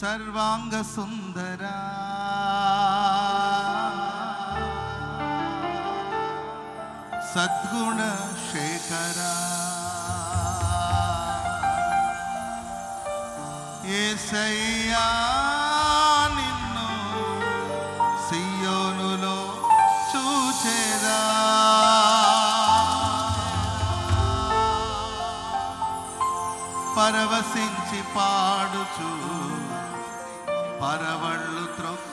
సర్వాంగ సుందరా సద్గుణ శేఖర ఏసయ్యా నిన్ను సియోనులో చూచేదా పరవశించి పాడుచూ పరవళ్ళు త్రొక్క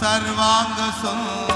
सर्वांग सुंदर।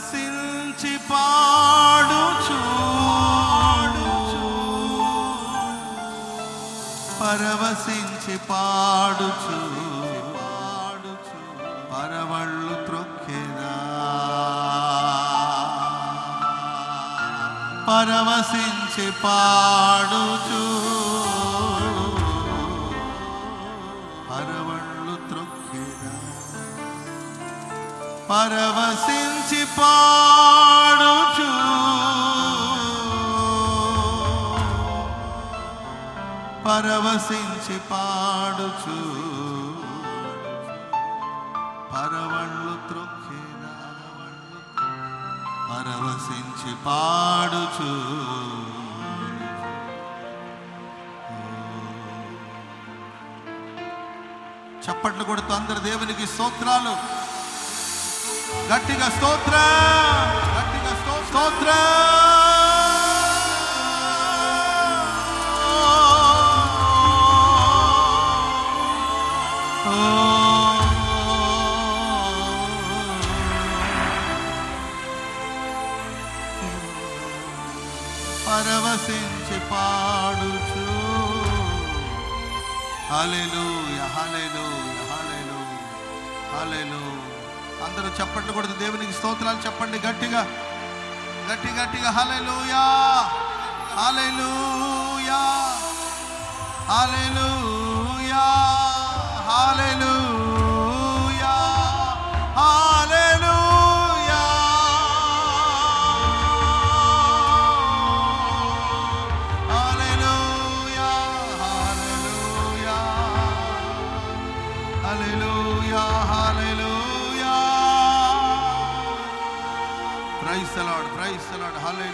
పరవశించి పాడుచు. పరవశించి పాడుచు. పాడుచు పరవళ్ళు త్రొక్కెదా పరవశించి పాడుచు. పరవళ్ళు త్రొక్కెదా పరవశించి పాడుచు పరవశించి పాడుచు పరవళ్ళు త్రొక్కేదా పరవశించి పాడుచు చప్పట్లు కొడుతూ అందరు దేవునికి స్తోత్రాలు. గట్టిగా స్తోత్ర గట్టిగా స్తోత్ర. పరవశించి పాడుచు. హలెలు హలెలు హలెలు హలెలు అందరూ చెప్పండి కూడా దేవునికి స్తోత్రాలు చెప్పండి గట్టిగా. గట్టి గట్టిగా. హలెలుయా హలెలుయా హలెలుయా హా praise the Lord praise the Lord hallelujah